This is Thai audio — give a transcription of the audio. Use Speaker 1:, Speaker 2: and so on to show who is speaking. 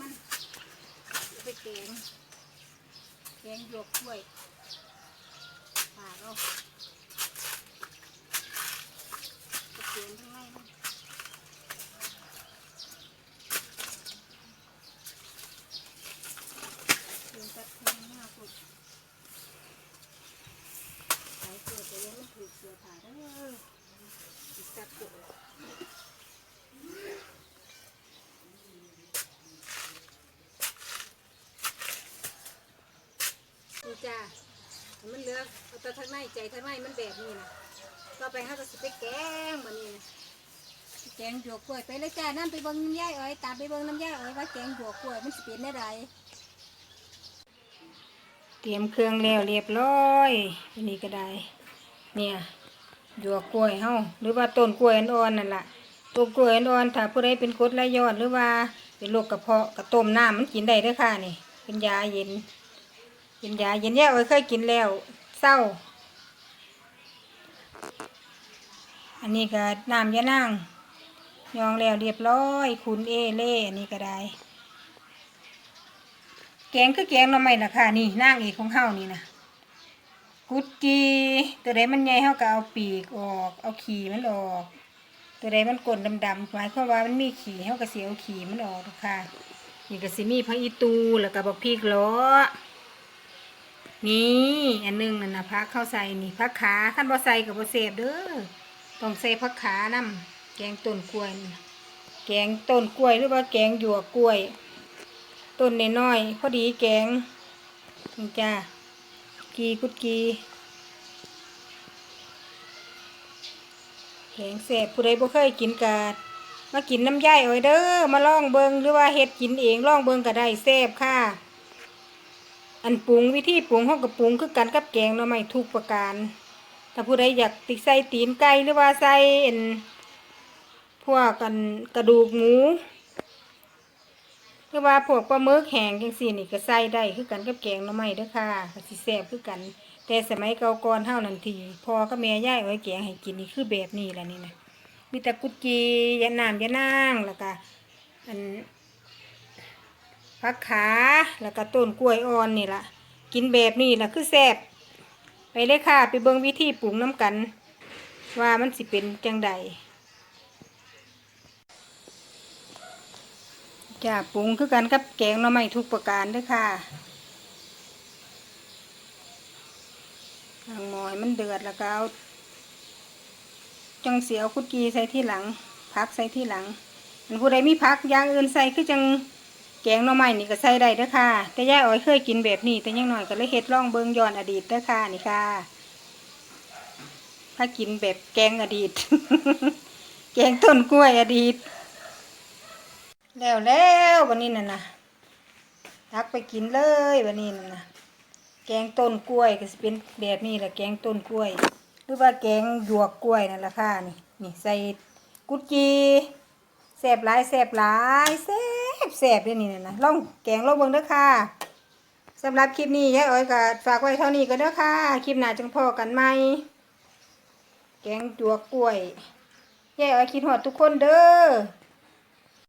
Speaker 1: มันไปแกงแกงหยวกกล้วยปากเอาไปแกงข้างในมันเดี๋ยวจัดข้างหน้าสุดสายเสือแต่ยังไม่ถูกเสือผ่าเด้อสิจัดตัว นี่จ้ามันเหลือกเอาแต่ทางในใจทางในมันแบบนี้นะต่อไปเขาก็สิไปแกงแบบนี้นะแกงหยวกกล้วยไปเลยจ้านั่นไปเบิ่งน้ำย่ายอ้อยตามไปเบิ่งน้ำย่ายอ้อยว่าแกงหยวกกล้วยมันสิเป็นได้ไรเตรียมเครื่องแล้วเรียบร้อยอันนี้ก็ได้ เนี่ยหยวกกล้วยเฮาหรือว่าต้นกล้วยอ่อนๆนั่นล่ะต้นกล้วยอ่อนๆถ้าผู้ใดเป็นกรดไหลย้อนหรือว่าเป็นโรคกระเพาะกระต้มน้ำมันกินได้ด้อค่ะนี่เป็นยาเย็น กินยาเย็นแย่เอ้ยเคยกินแล้วเศร้า อันนี้ก็น้ำยะนางยองแล้วเรียบร้อยคุณเอเล่อันนี้ก็ได้ แกงคือแกงหน่อไม้ล่ะค่ะนี่นางเอกของเฮานี่นะกุดจีตัวใดมันใหญ่เฮาก็เอาปีกออก เอาขี่มันออก ตัวใดมันกลนดำๆหมายความว่ามันมีขี่เฮาก็เสิเอาขี่มันออกค่ะนี่ก็สิมีพระอีตูแล้วก็บักพริกล้อ นี่อันหนึงนั่นนะพักเข้าใส่นี่พักขาขั้นบ่ใส่กับบ่เสพเด้อต้องใส่พักขานำแกงต้นกล้วยแกงต้นกล้วยหรือว่าแกงหยวกกล้วยต้นน้อยๆพอดีแกงนี่จ้ากีกุดกีแกงแสบผู้ใดบ่เคยกินกาดมากินน้ำย่ายเอาเด้อมาลองเบิงหรือว่าเฮ็ดกินเองลองเบิงก็ได้แซ่บค่ะ อันปรุงวิธีปรุงห้องกับปรุงคือกันกับแกงเนาะไม่ทุกประการ ถ้าผู้ใดอยากติใส่ตีนไก่หรือว่าใส่อันพวกกันกระดูกหมูหรือว่าพวกปลาหมึกแห้งจังซี่นี่ก็ใส่ได้คือกันกับแกงเนาะไม่เด้อค่ะก็สิแซ่บคือกัน แต่สมัยเก่าก่อนเท่านั้นทีพอก็แม่ย่ายเอาไว้แกงให้กินนี่คือแบบนี้แหละนี่นะมีแต่กุดจียะน้ำยะนางแล้วก็อัน ผักขาแล้วก็ต้นกล้วยอ่อนนี่ล่ะ กินแบบนี้ล่ะคือแซ่บไปเลยค่ะ ไปเบิ่งวิธีปรุงน้ำกัน ว่ามันสิเป็นจังใดจ้าปรุงคือกันกับแกงหน่อไม้ทุกประการด้วยค่ะทางหมอยมันเดือดแล้วก็เอาจังเสียวคุดกีใส่ที่หลังพักใส่ที่หลังอันผู้ใดมีพักอย่างอื่นใส่คือจัง แกงหน่อไม้นี่ก็ใส่ได้เด้อค่ะ แต่ย่าอ้อยเคยกินแบบนี้แต่ยังหน่อยก็เลยเฮ็ดล่องเบิงย้อนอดีตเด้อค่ะนี่ค่ะ ถ้ากินแบบแกงอดีต แกงต้นกล้วยอดีต แล้วแล้ววันนี้น่ะนะตักไปกินเลยวันนี้น่ะนะแกงต้นกล้วยก็สิเป็นแบบนี้แหละแกงต้นกล้วย หรือว่าแกงหยวกกล้วยนั่นแหละค่ะนี่นี่ใส่กุดจีแสบหลายแสบหลายแสบ แสบเลยนี่นะนะลองแกงลองเบิ่งเด้อค่ะสำหรับคลิปนี้ยายอ้อยก็ฝากไว้เท่านี้ก็เด้อค่ะ คลิปหน้าจังพอกันใหม่แกงจัวกล้วยยายอ้อยคิดหอดทุกคนเด้อ